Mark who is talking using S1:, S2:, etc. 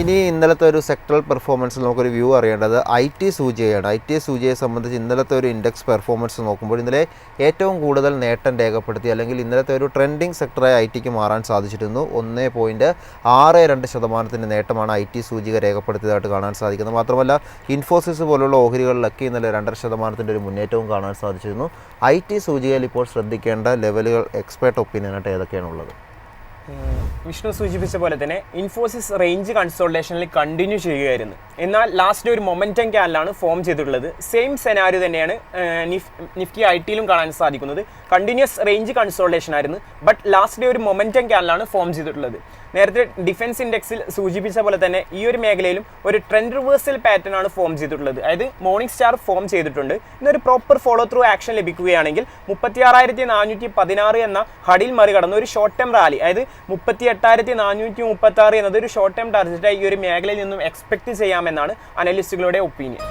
S1: ഇനി ഇന്നലത്തെ ഒരു സെക്ടറൽ പെർഫോമൻസ് നമുക്കൊരു വ്യൂ അറിയേണ്ടത് ഐ ടി സൂചികയാണ്. ഐ ടി സൂചിയെ സംബന്ധിച്ച് ഇന്നലത്തെ ഒരു ഇൻഡെക്സ് പെർഫോമൻസ് നോക്കുമ്പോൾ ഇന്നലെ ഏറ്റവും കൂടുതൽ നേട്ടം രേഖപ്പെടുത്തി അല്ലെങ്കിൽ ഇന്നലത്തെ ഒരു ട്രെൻഡിങ് സെക്ടറായി ഐ ടിക്ക് മാറാൻ സാധിച്ചിരുന്നു. ഒന്ന് പോയിന്റ് ആറ് രണ്ട് ശതമാനത്തിന്റെ നേട്ടമാണ് ഐ ടി സൂചിക രേഖപ്പെടുത്തിയതായിട്ട് കാണാൻ സാധിക്കുന്നത്. മാത്രമല്ല ഇൻഫോസിസ് പോലുള്ള ഓഹരികളിലൊക്കെ ഇന്നലെ രണ്ടര ശതമാനത്തിന്റെ ഒരു മുന്നേറ്റവും കാണാൻ സാധിച്ചിരുന്നു. ഐ ടി സൂചികയിൽ ഇപ്പോൾ ശ്രദ്ധിക്കേണ്ട ലെവലുകൾ എക്സ്പേർട്ട് ഒപ്പീനിയനായിട്ട് ഏതൊക്കെയാണുള്ളത്
S2: വിഷ്ണു സൂചിപ്പിച്ച പോലെ തന്നെ ഇൻഫോസിസ് റേഞ്ച് കൺസോൾട്ടേഷനിൽ കണ്ടിന്യൂ ചെയ്യുകയായിരുന്നു. എന്നാൽ ലാസ്റ്റ് ഒരു മൊമെന്റം ക്യാനലാണ് ഫോം ചെയ്തിട്ടുള്ളത്. സെയിം സെനാരി തന്നെയാണ് നിഫ് നിഫ്റ്റി ഐ ടിയിലും കാണാൻ സാധിക്കുന്നത്. കണ്ടിന്യൂസ് റേഞ്ച് കൺസോൾട്ടേഷൻ ആയിരുന്നു. ബട്ട് ലാസ്റ്റ് ഒരു മൊമെന്റം ക്യാനലാണ് ഫോം ചെയ്തിട്ടുള്ളത്. നേരത്തെ ഡിഫൻസ് ഇൻഡെക്സിൽ സൂചിപ്പിച്ച പോലെ തന്നെ ഈ ഒരു മേഖലയിലും ഒരു ട്രെൻഡ് റിവേഴ്സൽ പാറ്റേൺ ആണ് ഫോം ചെയ്തിട്ടുള്ളത്. അതായത് മോർണിംഗ് സ്റ്റാർ ഫോം ചെയ്തിട്ടുണ്ട്. ഇന്നൊരു പ്രോപ്പർ ഫോളോ ത്രൂ ആക്ഷൻ ലഭിക്കുകയാണെങ്കിൽ മുപ്പത്തി ആറായിരത്തി നാനൂറ്റി പതിനാറ് എന്ന ഹടിൽ മറികടന്ന ഒരു ഷോർട്ട് ടേം റാലി അതായത് മുപ്പത്തി എട്ടായിരത്തി നാനൂറ്റി മുപ്പത്തി ആറ് എന്നത് ഒരു ഷോർട്ട് ടേം ടാർജറ്റായി ഈ ഒരു മേഖലയിൽ നിന്നും എക്സ്പെക്ട് ചെയ്യാമെന്നാണ് അനലിസ്റ്റുകളുടെ ഒപ്പീനിയൻ.